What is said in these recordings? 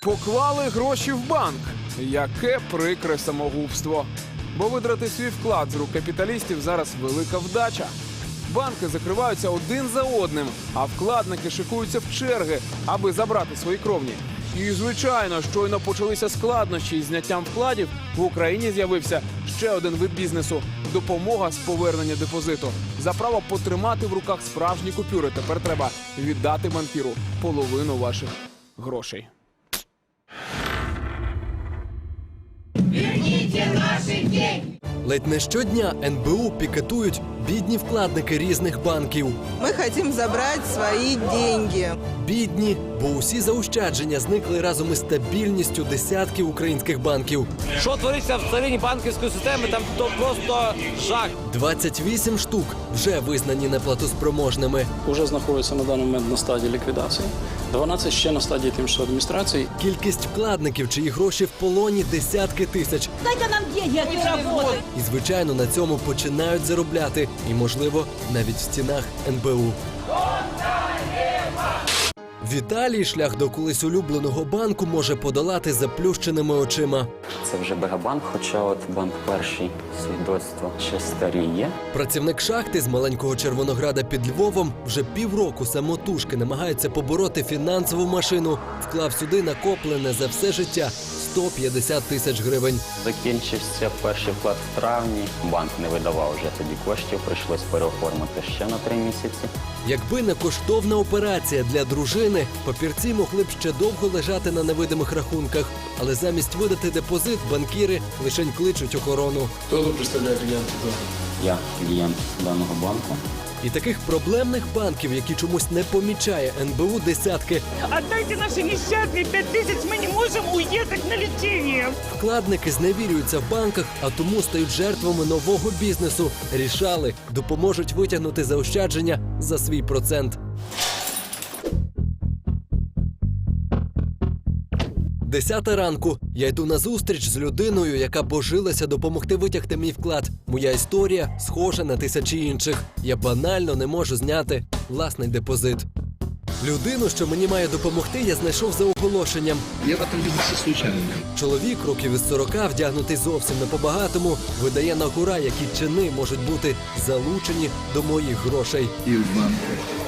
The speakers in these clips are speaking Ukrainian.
Поклали гроші в банк. Яке прикре самогубство. Бо видрати свій вклад з рук капіталістів зараз велика вдача. Банки закриваються один за одним, а вкладники шикуються в черги, аби забрати свої кровні. І, звичайно, щойно почалися складнощі із зняттям вкладів. В Україні з'явився ще один вид бізнесу допомога з повернення депозиту. За право потримати в руках справжні купюри. Тепер треба віддати банкіру половину ваших грошей. Yeah. Ледь не щодня НБУ пікетують бідні вкладники різних банків. Мы хотим забрать свои деньги. Бідні, бо усі заощадження зникли разом із стабільністю десятків українських банків. Що твориться всередині банківської системи, там то просто жах. 28 штук вже визнані неплатоспроможними. Уже знаходиться на даний момент на стадії ліквідації. 12 ще на стадії тимчасової адміністрації. Кількість вкладників, чиї гроші в полоні десятки тисяч. Дайте нам деньги, а не работать. І, звичайно, на цьому починають заробляти. І, можливо, навіть в стінах НБУ. В Італії шлях до колись улюбленого банку може подолати заплющеними очима. Це вже Бегабанк, хоча от банк перший свідоцтво ще старіє. Працівник шахти з маленького Червонограда під Львовом вже півроку самотужки намагається побороти фінансову машину. Вклав сюди накоплене за все життя 150 тисяч гривень. Закінчився перший вклад в травні. Банк не видавав вже тоді коштів, прийшлось переоформити ще на три місяці. Якби не коштовна операція для дружини, папірці могли б ще довго лежати на невидимих рахунках. Але замість видати депозит, банкіри лишень кличуть охорону Я клієнт даного банку. І таких проблемних банків, які чомусь не помічає НБУ, десятки. Отдайте наши несчастные пять тысяч, мы не можем уехать на лечение. Вкладники зневірюються в банках, а тому стають жертвами нового бізнесу. Рішали, допоможуть витягнути заощадження за свій процент. Десята ранку. Я йду на зустріч з людиною, яка божилася допомогти витягти мій вклад. Моя історія схожа на тисячі інших. Я банально не можу зняти власний депозит. Людину, що мені має допомогти, я знайшов за оголошенням. Я в этом случайно. Чоловік років із 40, вдягнутий зовсім не по-багатому, видає на гура, які чини можуть бути залучені до моїх грошей. И в банках,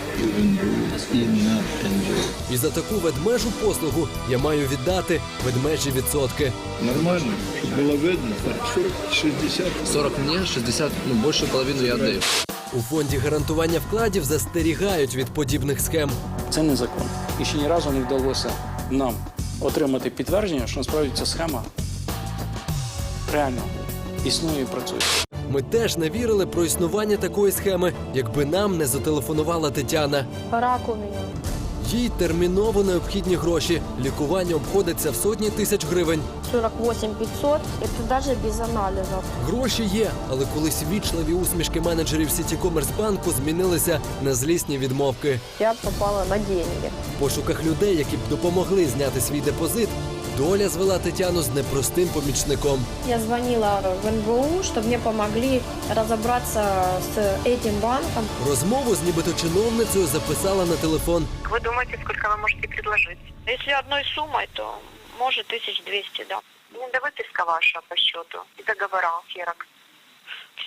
І за таку ведмежу послугу я маю віддати ведмежі відсотки. Нормально, было видно. Так, 40-60. 40 мне, 60, ну, большую половину я отдаю. У фонді гарантування вкладів застерігають від подібних схем. Це незаконно. І ще ні разу не вдалося нам отримати підтвердження, що насправді ця схема реально існує і працює. Ми теж не вірили про існування такої схеми, якби нам не зателефонувала Тетяна. Рак у меня. Їй терміново необхідні гроші. Лікування обходиться в сотні тисяч гривень. 48 500, это даже без анализов. Гроші є, але колись вічливі усмішки менеджерів Сітікомерсбанку змінилися на злісні відмовки. Я попала на деньги. В пошуках людей, які б допомогли зняти свій депозит, доля звела Тетяну з непростим помічником. Я звонила в НБУ, чтобы мне помогли разобраться с этим банком. Розмову з нібито чиновницею записала на телефон. Вы думаете, сколько вы можете предложить? Если одной суммой, то может 1200, да. Не давайте ваша по счету и договора Ксерокс.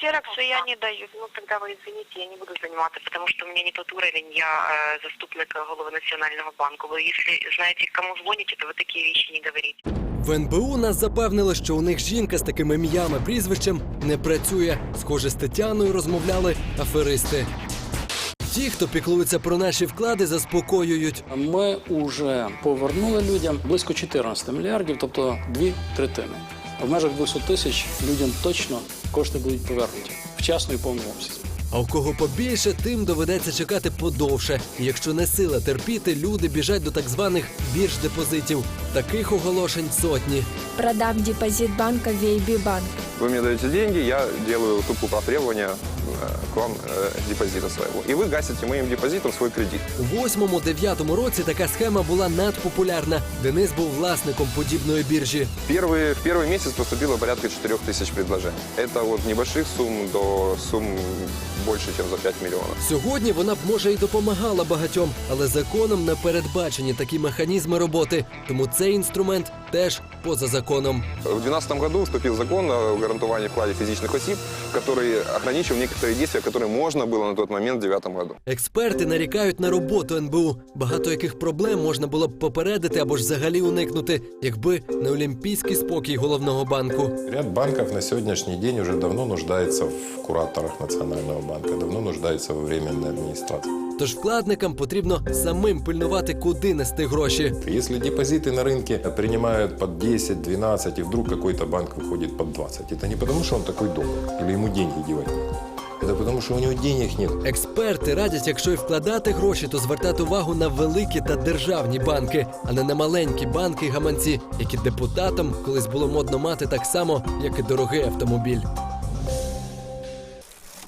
Ксероксы я не даю. Ну, тогда вы извините, я не буду заниматься, потому что у меня не тот уровень, я э, заступник головы Национального банка. Вы, если знаете, к кому звоните, то вы такие вещи не говорите. В НБУ нас запевнили, що у них жінка з таким ім'ями прізвищем не працює. Схоже, з Тетяною розмовляли аферисти. Ті, хто піклується про наші вклади, заспокоюють. Ми вже повернули людям близько 14 мільярдів, тобто дві третини. В межах 200 тисяч людям точно кошти будуть повернуті вчасно і в повному обсязі. А у кого побільше, тим доведеться чекати подовше. І якщо не сила терпіти, люди біжать до так званих бірж депозитів. Таких оголошень сотні. Продам депозит банка VIB банк. Ви мені даєте гроші, я роблю уступку по к вам э, депозита своего. И вы гасите моим депозитом свой кредит. У восьмому-дев'ятому році така схема була надпопулярна. Денис був власником подібної біржі. Первый, в первый месяц поступило порядка 4 тысяч предложений. Это от небольших сумм до сумм больше, чем за 5 миллионов. Сьогодні вона б може і допомагала багатьом, але законом не передбачені такі механізми роботи. Тому цей інструмент теж поза законом. В 2012 году вступил закон о гарантовании вкладе физических осіб, который ограничивал некоторые действия, которые можно было на тот момент в 2009 году. Експерти нарікають на роботу НБУ, багато яких проблем можна було б попередити або ж взагалі уникнути, якби не олімпійський спокій головного банку. Ряд банков на сегодняшний день уже давно нуждается в кураторах Национального банка, давно нуждается во временной администрации. Тож вкладникам потрібно самим пильнувати, куди нести гроші. Если депозиты на рынке принимают под 10, 12, и вдруг какой-то банк выходит под 20, это не потому, что он такой добрый, или ему деньги девать нет. Это потому, що у нього денег нет. Експерти радять, якщо й вкладати гроші, то звертати увагу на великі та державні банки, а не на маленькі банки гаманці, які депутатам колись було модно мати так само, як і дорогий автомобіль.